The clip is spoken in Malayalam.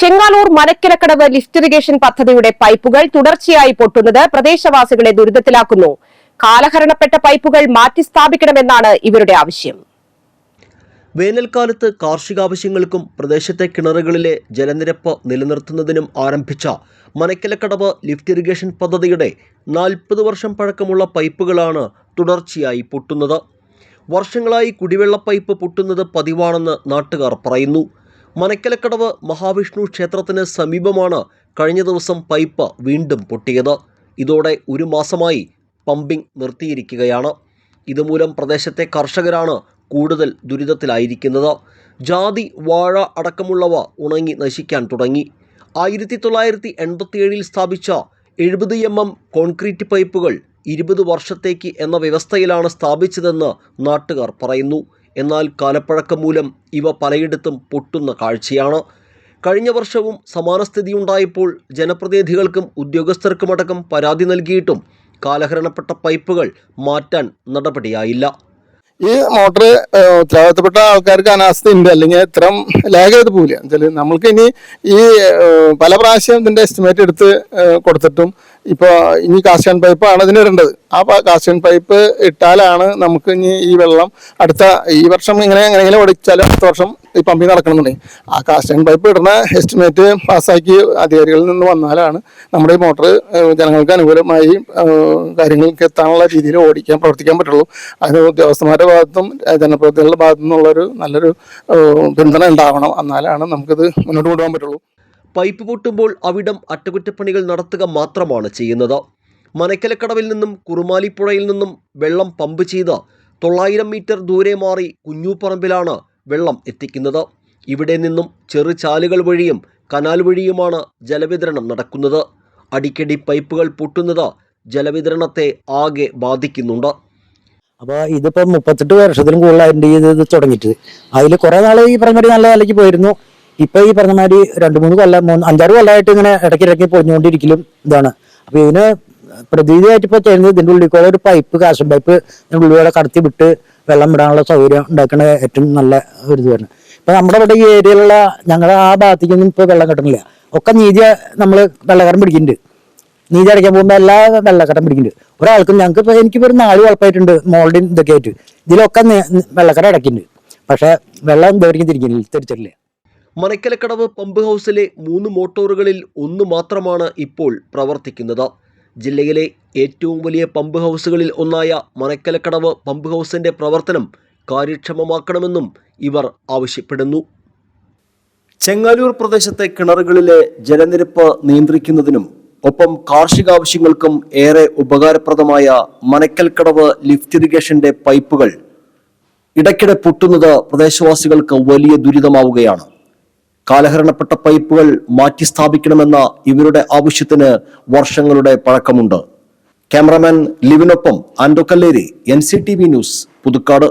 ചെങ്ങാലൂർ മരക്കിലക്കടവ് ലിഫ്റ്റ് ഇറിഗേഷൻ പദ്ധതിയുടെ പൈപ്പുകൾ തുടർച്ചയായി പൊട്ടുന്നത് പ്രദേശവാസികളെ ദുരിതത്തിലാക്കുന്നു. കാലഹരണപ്പെട്ട പൈപ്പുകൾ മാറ്റി സ്ഥാപിക്കണമെന്നാണ് ഇവരുടെ ആവശ്യം. വേനൽക്കാലത്ത് കാർഷികാവശ്യങ്ങൾക്കും പ്രദേശത്തെ കിണറുകളിലെ ജലനിരപ്പ് നിലനിർത്തുന്നതിനും ആരംഭിച്ച മനക്കിലക്കടവ് ലിഫ്റ്റ് ഇറിഗേഷൻ പദ്ധതിയുടെ നാൽപ്പത് വർഷം പഴക്കമുള്ള പൈപ്പുകളാണ് തുടർച്ചയായി പൊട്ടുന്നത്. വർഷങ്ങളായി കുടിവെള്ള പൈപ്പ് പൊട്ടുന്നത് പതിവാണെന്ന് നാട്ടുകാർ പറയുന്നു. മനക്കലക്കടവ് മഹാവിഷ്ണു ക്ഷേത്രത്തിന് സമീപമാണ് കഴിഞ്ഞ ദിവസം പൈപ്പ് വീണ്ടും പൊട്ടിയത്. ഇതോടെ ഒരു മാസമായി പമ്പിംഗ് നിർത്തിയിരിക്കുകയാണ്. ഇതുമൂലം പ്രദേശത്തെ കർഷകരാണ് കൂടുതൽ ദുരിതത്തിലായിരിക്കുന്നത്. ജാതി വാഴ അടക്കമുള്ളവ ഉണങ്ങി നശിക്കാൻ തുടങ്ങി. ആയിരത്തി തൊള്ളായിരത്തി എൺപത്തിയേഴിൽ സ്ഥാപിച്ച എഴുപത് എം എം കോൺക്രീറ്റ് പൈപ്പുകൾ ഇരുപത് വർഷത്തേക്ക് എന്ന വ്യവസ്ഥയിലാണ് സ്ഥാപിച്ചതെന്ന് നാട്ടുകാർ പറയുന്നു. എന്നാൽ കാലപ്പഴക്കം മൂലം ഇവ പലയിടത്തും പൊട്ടുന്ന കാഴ്ചയാണ്. കഴിഞ്ഞ വർഷവും സമാന സ്ഥിതിയുണ്ടായപ്പോൾ ജനപ്രതിനിധികൾക്കും ഉദ്യോഗസ്ഥർക്കുമടക്കം പരാതി നൽകിയിട്ടും കാലഹരണപ്പെട്ട പൈപ്പുകൾ മാറ്റാൻ നടപടിയായില്ല. ഈ മോട്ടർ ഉത്തരവാദിത്തപ്പെട്ട ആൾക്കാർക്ക് അനാസ്ഥ ഉണ്ട് അല്ലെങ്കിൽ ഇത്തരം ലാഗ് ചെയ്ത് പോവില്ല. നമ്മൾക്ക് ഇനി ഈ പല പ്രാവശ്യം ഇതിന്റെ എസ്റ്റിമേറ്റ് എടുത്ത് കൊടുത്തിട്ടും ഇപ്പോൾ ഇനി കാസ്റ്റൻ പൈപ്പാണ് വരേണ്ടത് ആ കാസ്റ്റൻ പൈപ്പ് ഇട്ടാലാണ് നമുക്ക് ഇനി ഈ വെള്ളം അടുത്ത ഈ വർഷം ഇങ്ങനെ എങ്ങനെയെങ്കിലും ഓടിച്ചാലും അടുത്ത വർഷം ഈ പമ്പിൽ നടക്കണമെന്നുണ്ടെങ്കിൽ. ആ കാസ്റ്റൻ പൈപ്പ് ഇടുന്ന എസ്റ്റിമേറ്റ് പാസ്സാക്കി അധികാരികളിൽ നിന്ന് വന്നാലാണ് നമ്മുടെ ഈ മോട്ടർ ജനങ്ങൾക്ക് അനുകൂലമായി കാര്യങ്ങൾക്ക് എത്താനുള്ള രീതിയിൽ ഓടിക്കാൻ പ്രവർത്തിക്കാൻ പറ്റുള്ളൂ. അതിന് ഉദ്യോഗസ്ഥന്മാരുടെ ഭാഗത്തും ജനപ്രതിനിധികളുടെ ഭാഗത്തു നിന്നുള്ളൊരു നല്ലൊരു പിന്തുണ ഉണ്ടാവണം. എന്നാലാണ് നമുക്കിത് മുന്നോട്ട് കൊണ്ടുപോകാൻ പറ്റുള്ളൂ. പൈപ്പ് പൊട്ടുമ്പോൾ അവിടം അറ്റകുറ്റപ്പണികൾ നടത്തുക മാത്രമാണ് ചെയ്യുന്നത്. മനക്കലക്കടവിൽ നിന്നും കുറുമാലിപ്പുഴയിൽ നിന്നും വെള്ളം പമ്പ് ചെയ്ത് തൊള്ളായിരം മീറ്റർ ദൂരെ മാറി കുഞ്ഞൂപ്പറമ്പിലാണ് വെള്ളം എത്തിക്കുന്നത്. ഇവിടെ നിന്നും ചെറു ചാലുകൾ വഴിയും കനാൽ വഴിയുമാണ് ജലവിതരണം നടക്കുന്നത്. അടിക്കടി പൈപ്പുകൾ പൊട്ടുന്നത് ജലവിതരണത്തെ ആകെ ബാധിക്കുന്നുണ്ട്. അപ്പോൾ ഇതിപ്പോ മുപ്പത്തെട്ട് വർഷത്തിലും കൂടുതലായിട്ടുണ്ട് ഈ ഇത് തുടങ്ങിയിട്ട്. അതിൽ കുറെ നാൾ ഈ പറഞ്ഞ നല്ല നിലയ്ക്ക് പോയിരുന്നു. ഇപ്പൊ ഈ പറഞ്ഞ മാതിരി രണ്ടു മൂന്ന് കൊല്ലം മൂന്ന് അഞ്ചാറ് കൊല്ലമായിട്ട് ഇങ്ങനെ ഇടയ്ക്ക് ഇടയ്ക്ക് പൊളിഞ്ഞുകൊണ്ടിരിക്കലും ഇതാണ്. അപ്പൊ ഇതിന് പ്രതിവിധിയായിട്ട് ഇപ്പൊ ചെയ്യുന്നത് ഇതിന്റെ ഉള്ളിൽ കൂടെ ഒരു പൈപ്പ് കാശും പൈപ്പ് ഉള്ളിലൂടെ കടത്തി വിട്ട് വെള്ളം വിടാനുള്ള സൗകര്യം ഉണ്ടാക്കുന്ന ഏറ്റവും നല്ല ഒരു ഇതാണ്. ഇപ്പൊ നമ്മുടെ ഇവിടെ ഈ ഏരിയയിലുള്ള ഞങ്ങളുടെ ആ ഭാഗത്തേക്കൊന്നും ഇപ്പൊ വെള്ളം കിട്ടണില്ല. ഒക്കെ നീതി നമ്മൾ വെള്ളക്കാരൻ പിടിക്കുന്നുണ്ട്. നീതി അടയ്ക്കാൻ പോകുമ്പോൾ എല്ലാ വെള്ളക്കടം പിടിക്കുന്നുണ്ട്. ഒരാൾക്കും ഞങ്ങൾക്ക് ഇപ്പൊ എനിക്കിപ്പോ ഒരു നാല് കുഴപ്പമായിട്ടുണ്ട് മോൾഡിൻ ഇതൊക്കെ ആയിട്ട് ഇതിലൊക്കെ വെള്ളക്കാരം അടയ്ക്കുന്നുണ്ട്. പക്ഷെ വെള്ളം ഇതുവരെയും തിരിക്കുന്നില്ല തിരിച്ചിട്ടില്ല. മനക്കലക്കടവ് പമ്പ് ഹൗസിലെ മൂന്ന് മോട്ടോറുകളിൽ ഒന്ന് മാത്രമാണ് ഇപ്പോൾ പ്രവർത്തിക്കുന്നത്. ജില്ലയിലെ ഏറ്റവും വലിയ പമ്പ് ഹൗസുകളിൽ ഒന്നായ മനക്കലക്കടവ് പമ്പ് ഹൗസിന്റെ പ്രവർത്തനം കാര്യക്ഷമമാക്കണമെന്നും ഇവർ ആവശ്യപ്പെടുന്നു. ചെങ്ങാലൂർ പ്രദേശത്തെ കിണറുകളിലെ ജലനിരപ്പ് നിയന്ത്രിക്കുന്നതിനും ഒപ്പം കാർഷിക ആവശ്യങ്ങൾക്കും ഏറെ ഉപകാരപ്രദമായ മനക്കൽക്കടവ് ലിഫ്റ്റ് ഇറിഗേഷന്റെ പൈപ്പുകൾ ഇടയ്ക്കിടെ പൊട്ടുന്നത് പ്രദേശവാസികൾക്ക് വലിയ ദുരിതമാവുകയാണ്. കാലഹരണപ്പെട്ട പൈപ്പുകൾ മാറ്റി സ്ഥാപിക്കണമെന്ന ഇവരുടെ ആവശ്യത്തിന് വർഷങ്ങളുടെ പഴക്കമുണ്ട്. ക്യാമറമാൻ ലിവിനൊപ്പം ആൻഡോ Kalleri N C T V news Puthukkad.